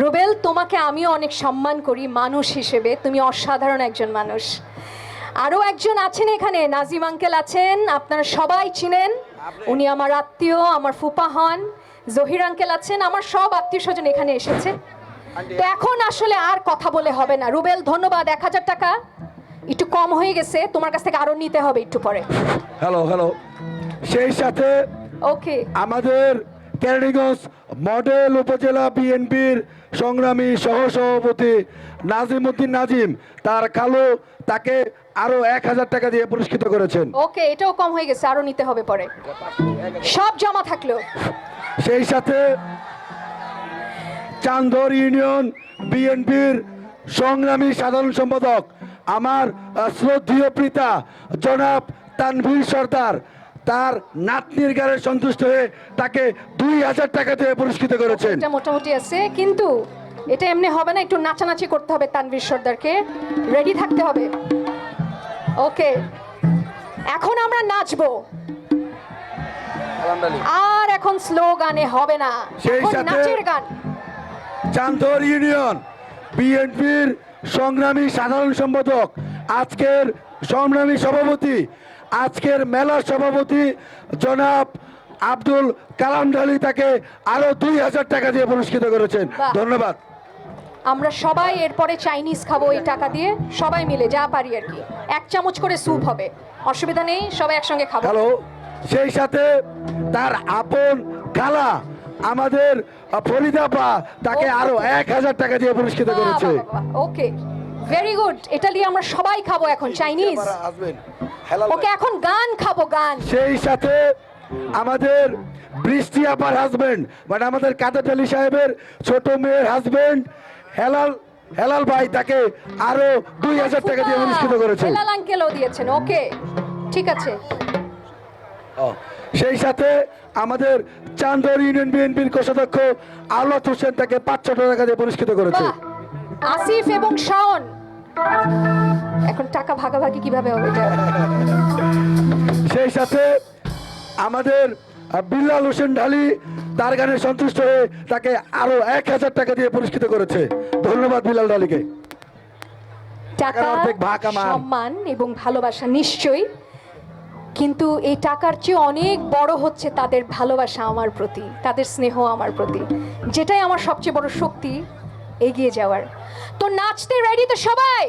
রুবেল তোমাকে আমিও অনেক সম্মান করি মানুষ হিসেবে। তুমি অসাধারণ একজন মানুষ। আরও একজন আছেন এখানে নাজিম আঙ্কেল আছেন আপনারা সবাই চিনেন। উনি আমার আত্মীয় আমার ফুপা হন। জহির আঙ্কেল আছেন আমার সব আত্মীয় স্বজন এখানে এসেছে। তো এখন আসলে আর কথা বলে হবে না। রুবেল ধন্যবাদ এক হাজার টাকা। একটু কম হয়ে গেছে তোমার কাছ থেকে আরও নিতে হবে একটু পরে। হ্যালো হ্যালো সেই সাথে ওকে আমাদের কেরানীগঞ্জ মডেল উপজেলা বিএনপির সংগ্রামী সহসভাপতি নাজিম উদ্দিন নাজিম তার কালো তাকে আরও এক হাজার টাকা দিয়ে পুরস্কৃত করেছেন। ওকে এটাও কম হয়ে গেছে আরও নিতে হবে পরে। সব জমা থাকল। সেই সাথে চান্দর ইউনিয়ন বিএনপির সংগ্রামী সাধারণ সম্পাদক আমার শ্রদ্ধীয় পিতা জনাব তানভীর সর্দার তার নাতনির গানে সন্তুষ্ট হয়ে তাকে দুই হাজার টাকা দিয়ে পুরস্কৃত করেছেন। এটা মোটামুটি আছে কিন্তু এটা এমনি হবে না একটু নাচানাচি করতে হবে তানভীর সর্দারকে। রেডি থাকতে হবে? ওকে এখন আমরা নাচবো। আর এখন স্লো গানে হবে না। সেই সাথে- নাচের গান। চান্দর ইউনিয়ন বিএনপির সংগ্রামী সাধারণ সম্পাদক আজকের সংগ্রামী সভাপতি আজকের মেলার সভাপতি জনাব আব্দুল কালাম ঢালি তাকে আরও দুই হাজার টাকা দিয়ে পুরস্কৃত করেছেন। ধন্যবাদ। আমরা সবাই এরপরে চাইনিজ খাব এই টাকা দিয়ে। সবাই মিলে যা পারি আর কি। এক চামচ করে স্যুপ হবে। অসুবিধা নেই সবাই একসঙ্গে খাব। হ্যালো সেই সাথে তার আপন খালা আমাদের ফরিদা পা তাকে। আরও এক হাজার টাকা দিয়ে পুরস্কৃত করেছে। ওকে ভেরি গুড এটা দিয়ে আমরা সবাই খাব এখন চাইনিজ ওকে এখন গান খাব গান। সেই সাথে আমাদের বৃষ্টি আপার হাজবেন্ড মানে আমাদের কাদের আলী সাহেবের ছোট মেয়ের হাজবেন্ড হেলাল হেলাল ভাই তাকে আরও দুই হাজার টাকা দিয়ে অনুষ্ঠিত করেছে হেলাল আঙ্কেলও দিয়েছেন ওকে। ঠিক আছে। সেই সাথে আমাদের চান্দর ইউনিয়ন বিএনপির কোষাধ্যক্ষ আওলাদ হোসেন তাকে পাঁচশো টাকা দিয়ে পুরস্কৃত করেছে। আসিফ এবং শাওন। এখন টাকা ভাগাভাগি কীভাবে হবে সেই সাথে আমাদের বিল্লাল হোসেন ঢালি তার গানে সন্তুষ্ট হয়ে তাকে আরও এক হাজার টাকা দিয়ে পুরস্কৃত করেছে। ধন্যবাদ বিল্লাল ঢালিকে। টাকা। সম্মান এবং ভালোবাসা নিশ্চয়ই কিন্তু এই টাকার চেয়ে অনেক বড় হচ্ছে তাদের ভালোবাসা আমার প্রতি তাদের স্নেহ আমার প্রতি যেটাই আমার সবচেয়ে বড় শক্তি। এগিয়ে যাওয়ার। তো নাচতে রেডি তো সবাই?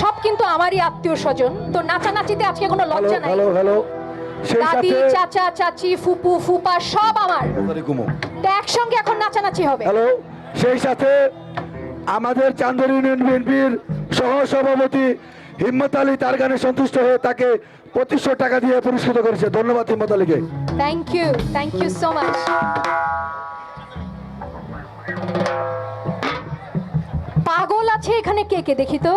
সব কিন্তু আমারই আত্মীয় স্বজন। তো নাচানাচিতে আজকে কোনো লজ্জা নাই। Hello hello. সেই দাদি চাচা চাচি ফুপু ফুপা সব আমার। তো একসঙ্গে এখন নাচানাচি হবে। হ্যালো সেই সাথে আমাদের চান্দর ইউনিয়ন বিএনপির সহ সভাপতি হিম্মত আলী তার গানে সন্তুষ্ট হয়ে তাকে পঁচিশশো টাকা দিয়ে পুরস্কৃত করেছে। ধন্যবাদ হিম্মত আলীকে। Thank you thank you so much আছে এখানে কে কে? দেখি তো।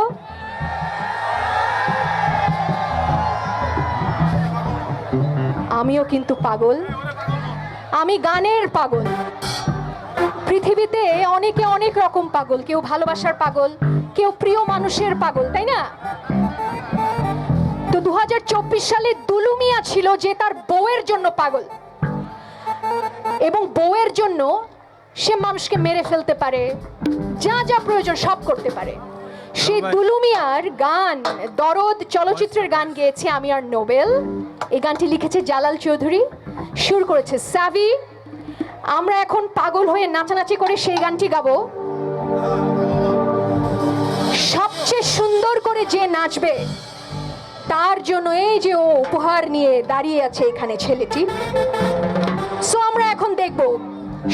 আমিও কিন্তু পাগল। আমি গানের পাগল। পৃথিবীতে অনেকে অনেক রকম পাগল। কেউ ভালোবাসার পাগল, কেউ প্রিয় মানুষের পাগল, তাই না? তো দু হাজার চব্বিশ সালে দুলুমিয়া ছিল যে তার বউয়ের জন্য পাগল। এবং বউয়ের জন্য সে মানুষকে মেরে ফেলতে পারে যা যা প্রয়োজন সব করতে পারে। সেই দুলুমিয়ার গান দরদ চলচ্চিত্রের গান গেয়েছে আমি আর নোবেল। এই গানটি লিখেছে জালাল চৌধুরী সুর করেছে সাভি। আমরা এখন পাগল হয়ে নাচানাচি করে সেই গানটি গাবো। সবচেয়ে সুন্দর করে যে নাচবে তার জন্য এই যে ও উপহার নিয়ে দাঁড়িয়ে আছে এখানে ছেলেটি। সো আমরা এখন দেখব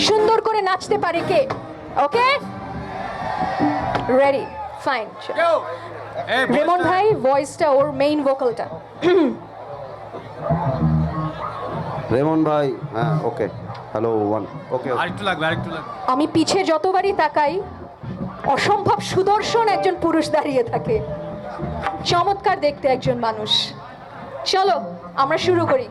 সুন্দর করে নাচতে পারে কে? ওকে রেডি ফাইন রেমন ভাই ভয়েসটা ওর মেইন ভোকালটা রেমন ভাই হ্যাঁ ওকে হ্যালো ওয়ান ওকে আরেকটু লাগবে আরেকটু লাগবে। আমি পিছে যতবারই তাকাই অসম্ভব সুদর্শন একজন পুরুষ দাঁড়িয়ে থাকে। চমৎকার দেখতে একজন মানুষ। চলো আমরা শুরু করি।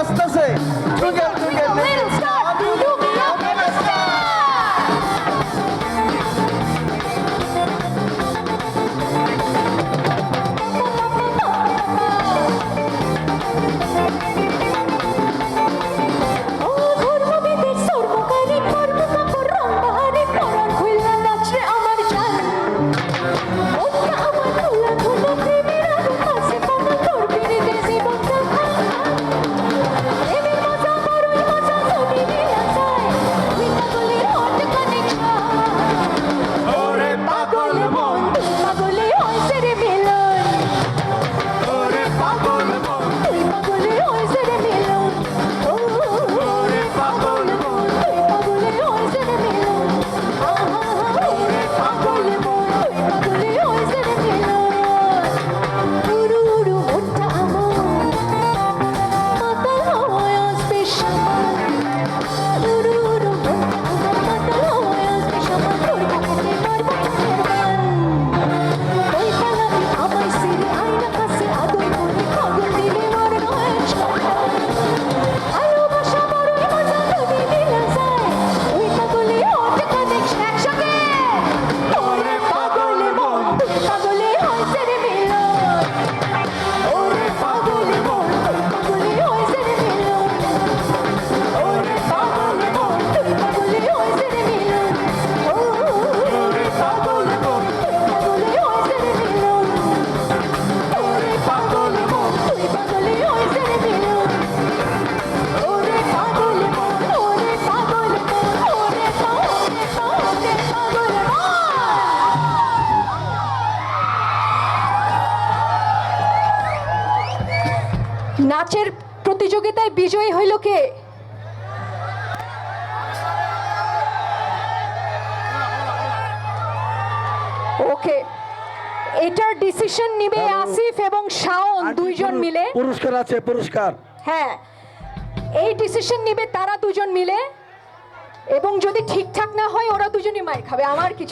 আসতেছে। নাচের প্রতিযোগিতায় বিজয়ী হইল কে? ওকে এটার ডিসিশন নিবে আসিফ এবং শাওন দুইজন মিলে। পুরস্কার আছে পুরস্কার। হ্যাঁ এই ডিসিশন নিবে তারা দুজন মিলে। এবং যদি ঠিকঠাক না হয় ওরা দুজনই মার খাবে আমার কিছু